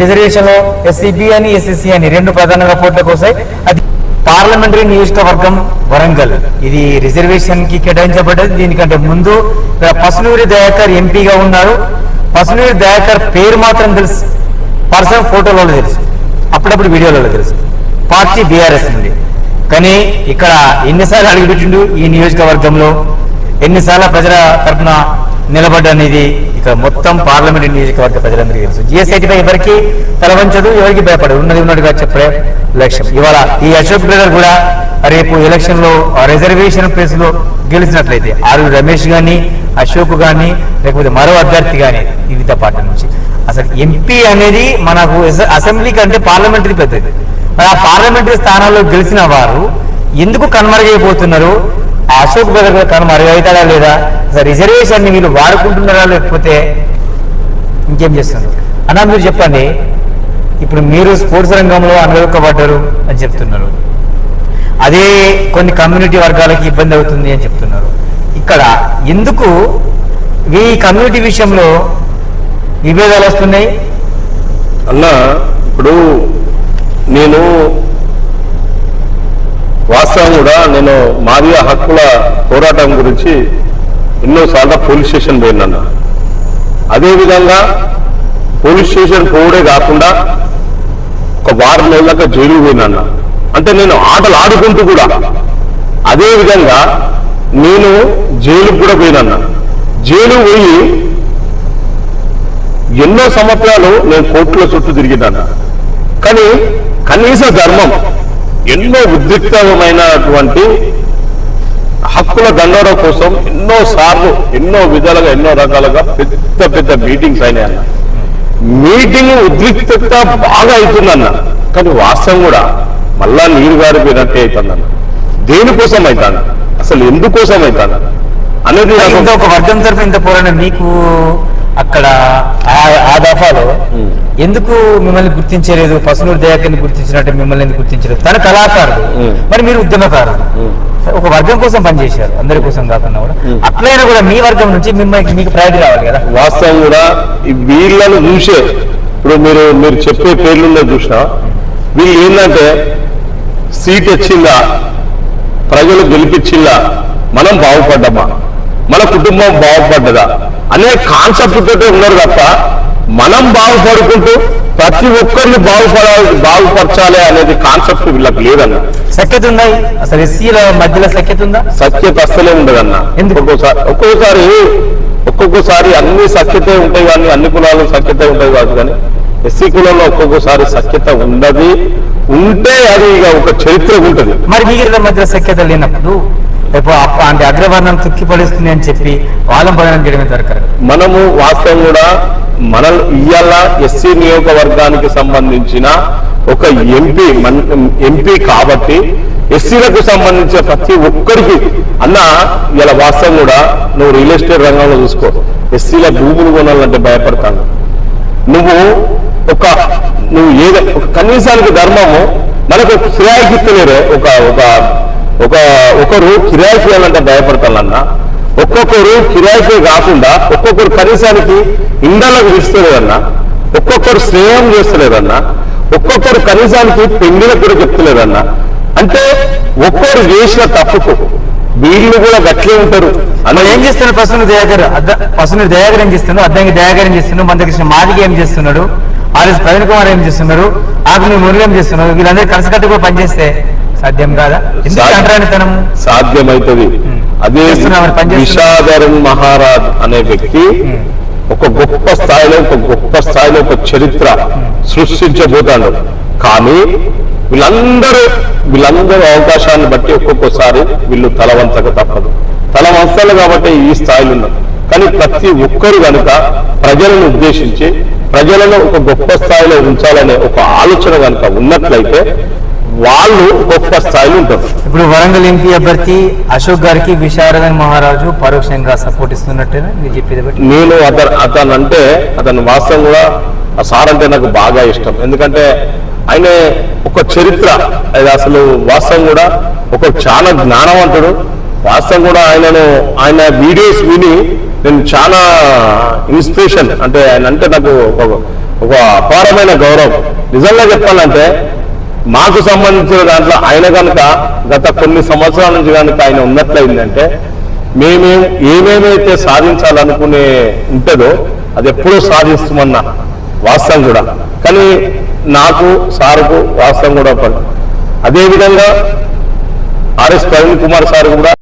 రిజర్వేషన్లో SCB అని SSC అని రెండు ప్రధాన పోట్లకు వస్తాయి. అది పార్లమెంటరీ నియోజకవర్గం వరంగల్. ఇది రిజర్వేషన్కి కేటాయించబడ్డది. దీనికంటే ముందు ఇక్కడ పసునూరి దయాకర్ ఎంపీగా ఉన్నారు. పసునూరి దయాకర్ పేరు మాత్రం తెలుసు. పర్సనల్ ఫోటోలలో తెలుసు. అప్పుడప్పుడు వీడియోలలో తెలుసు. పార్టీ బీఆర్ఎస్ నుండి. కానీ ఇక్కడ ఎన్నిసార్లు అడుగుపెట్టిండు ఈ నియోజకవర్గంలో? ఎన్నిసార్లు ప్రజల తరఫున నిలబడ్డనేది ఇక్కడ మొత్తం పార్లమెంట్ నియోజకవర్గ ప్రజలందరికీ తెలుసు. జిఎస్ఐటీపై ఎవరికి తలవంచదు ఎవరికి భయపడదు. ఉన్నది ఉన్నట్టుగా చెప్పే లక్ష్యం. ఇవాళ ఈ అశోక్ బ్రదర్ కూడా రేపు ఎలక్షన్లో రిజర్వేషన్ ప్లేస్లో గెలిచినట్లయితే ఆరు రమేష్ గాని అశోక్ గాని లేకపోతే మరో అభ్యర్థి గాని వివిధ పార్టీ నుంచి. అసలు ఎంపీ అనేది మనకు అసెంబ్లీ కంటే పార్లమెంటరీ పెద్దది. మరి ఆ పార్లమెంటరీ స్థానాల్లో గెలిచిన వారు ఎందుకు కనుమరుగైపోతున్నారు? ఆ అశోక్ బ్రదర్ కూడా కనుమరుగవుతాడా లేదా? అసలు రిజర్వేషన్ వీళ్ళు వాడుకుంటున్నారా లేకపోతే ఇంకేం చేస్తున్నారు? అన్న మీరు చెప్పండి. ఇప్పుడు మీరు స్పోర్ట్స్ రంగంలో అనుభవింపబడ్డారు అని చెప్తున్నారు. అదే కొన్ని కమ్యూనిటీ వర్గాలకి ఇబ్బంది అవుతుంది అని చెప్తున్నారు. ఇక్కడ ఎందుకు ఈ కమ్యూనిటీ విషయంలో విభేదాలు వస్తున్నాయి? అన్న ఇప్పుడు నేను వాస్తవం కూడా నేను మాదిగా హక్కుల పోరాటం గురించి ఎన్నోసార్లు పోలీస్ స్టేషన్ పోయినాను. అదేవిధంగా పోలీస్ స్టేషన్ పోవడే కాకుండా ఒక వారం నెలలకు జైలు పోయినాను. అంటే నేను ఆటలు ఆడుకుంటూ కూడా అదేవిధంగా నేను జైలుకు కూడా పోయినా జైలు పోయి ఎన్నో సంవత్సరాలు నేను కోర్టుల చుట్టూ తిరిగినాను. కానీ కనీస ధర్మం ఎన్నో ఉద్రిక్తమైనటువంటి హక్కుల దండోర కోసం ఎన్నో సార్లు ఎన్నో విధాలుగా ఎన్నో రకాలుగా పెద్ద పెద్ద మీటింగ్స్ అయినాయి అన్న మీటింగ్ ఉద్రిక్తత బాగా అవుతుందన్న. కానీ వాస్తవం కూడా మళ్ళా నీరు గారిపోయినట్టే అవుతుందన్న. దేనికోసం అవుతాను అసలు ఎందుకోసం అవుతాను అనేది ఒక వర్గం తరఫు ఇంత పోరాటం మీకు అక్కడ ఆ- దఫాలో. ఎందుకు మిమ్మల్ని గుర్తించలేదు? పసునూరు దయాకర్ని గుర్తించినట్టు మిమ్మల్ని ఎందుకు గుర్తించలేదు? తన కళాకారుడు. మరి మీరు ఉద్యమకారుడు. ఒక వర్గం కోసం పనిచేశారు అందరి కోసం కాకుండా కూడా. అట్లయినా కూడా మీ వర్గం నుంచి మిమ్మల్ని మీకు ప్రయారిటీ రావాలి కదా? వాస్తవం కూడా వీళ్ళను చూసే ఇప్పుడు మీరు మీరు చెప్పే పేర్లు చూసినా వీళ్ళు ఏంటంటే సీట్ వచ్చిందా ప్రజలు గెలిపించిందా మనం బాగుపడ్డామా? మన కుటుంబం బాగుపడ్డదా? అనే కాన్సెప్ట్ తోటే ఉన్నారు తప్ప మనం బాగుపడుకుంటూ ప్రతి ఒక్కరిని బాగుపడాలి బాగుపరచాలి అనేది కాన్సెప్ట్ వీళ్ళకి లేదన్న. సఖ్యత ఉందా? అసలు ఎస్సీల మధ్యలో సఖ్యత ఉందా? సఖ్యత అస్సలే ఉండదన్న? ఒక్కొక్కసారి ఒక్కొక్కసారి ఒక్కొక్కసారి అన్ని సఖ్యతే ఉంటాయి కానీ అన్ని కులాలు సఖ్యత ఉంటాయి కాదు కానీ ఎస్సీ కులంలో ఒక్కొక్కసారి సఖ్యత ఉండదు. ఉంటే అది ఇక ఒక చరిత్ర ఉంటుంది. మరి వీళ్ళ మధ్య సఖ్యత లేనప్పుడు రేపు అంటే అగ్రవర్ణం తొక్కి అని చెప్పి వాళ్ళం పడడం చేయడమే దొరకరు మనము వాస్తవం కూడా మన ఇయ్యాల ఎస్సీ నియోగవర్గానికి సంబంధించిన ఒక ఎంపీ ఎంపీ కాబట్టి ఎస్సీలకు సంబంధించిన ప్రతి ఒక్కరికి అన్న ఇలా వాస్తవం కూడా నువ్వు రియల్ ఎస్టేట్ రంగంలో చూసుకో. ఎస్సీల భూములు కొనాలంటే భయపడతాను. నువ్వు ఒక నువ్వు ఏదో ఒక కనీసానికి ధర్మము మనకు కిరాయికి ఒక ఒక ఒక ఒకరు కిరాయికి ఇవ్వాలంటే భయపడతానన్నా. ఒక్కొక్కరు కిరాయికే కాకుండా ఒక్కొక్కరు కనీసానికి ఇండలకు ఇస్తలేదన్నా ఒక్కొక్కరు స్నేహం చేస్తలేదన్నా ఒక్కొక్కరు కనీసానికి పెళ్ళిలకు కూడా చెప్తలేదన్నా అంటే ఒక్కరు చేసిన తప్పుకు వీళ్ళు కూడా గట్లే ఉంటారు. మరి ఏం అని చేస్తున్నాడు పసుని దయాకర్? పసుని దయాకర్ ఏం చేస్తున్నాడు? అద్దంకి దయాకర్ ఏం చేస్తున్నాడు? మందకృష్ణ మాదిగ ఏం చేస్తున్నాడు? ఆర్ఎస్ ప్రవీణ్ కుమార్ ఏం చేస్తున్నారు ఆగ్ని మురళి ఏం చేస్తున్నారు వీళ్ళందరూ కలిసికట్టు కూడా పనిచేస్తే సాధ్యం కాదా. అంటరానితనం సాధ్యమైతది. అదే. విషాధరన్ మహారాజ్ అనే వ్యక్తి ఒక గొప్ప స్థాయిలో ఒక గొప్ప స్థాయిలో ఒక చరిత్ర సృష్టించబోతాడు. కానీ వీళ్ళందరూ వీళ్ళందరూ అవకాశాన్ని బట్టి ఒక్కొక్కసారి వీళ్ళు తలవంచక తప్పదు. తలవంచాలి కాబట్టి ఈ స్థాయిలో ఉన్నారు కానీ ప్రతి ఒక్కరు కనుక ప్రజలను ఉద్దేశించి ప్రజలను ఒక గొప్ప స్థాయిలో ఉంచాలనే ఒక ఆలోచన కనుక ఉన్నట్లయితే వాళ్ళు గొప్ప స్థాయిలో ఉంటారు. ఇప్పుడు వరంగల్ ఎంపీ అభ్యర్థి అశోక్ గారికి విశారదన్ మహారాజు పరోక్షంగా సపోర్ట్ ఇస్తున్నట్టేనా మీరు చెప్పేది నేను అతను అతను అంటే అతను వాస్తవం కూడా ఆ సార్ అంటే నాకు బాగా ఇష్టం. ఎందుకంటే ఆయన ఒక చరిత్ర. అది అసలు వాస్తవం కూడా ఒక చాలా జ్ఞానవంతుడు. వాస్తవం కూడా ఆయనను ఆయన వీడియోస్ విని నేను చాలా ఇన్స్పిరేషన్. అంటే ఆయన అంటే నాకు ఒక ఒక అపారమైన గౌరవం. నిజంగా చెప్పాలంటే మాకు సంబంధించిన దాంట్లో ఆయన కనుక గత కొన్ని సంవత్సరాల నుంచి కనుక ఆయన ఉన్నట్లయిందంటే మేమేం ఏమేమైతే సాధించాలనుకునే ఉంటుందో అది ఎప్పుడూ సాధిస్తామన్న వాస్తవం కూడా. కానీ నాకు సార్కు వాస్తవం కూడా పడు అదేవిధంగా ఆర్ఎస్ ప్రవీణ్ కుమార్ సార్ కూడా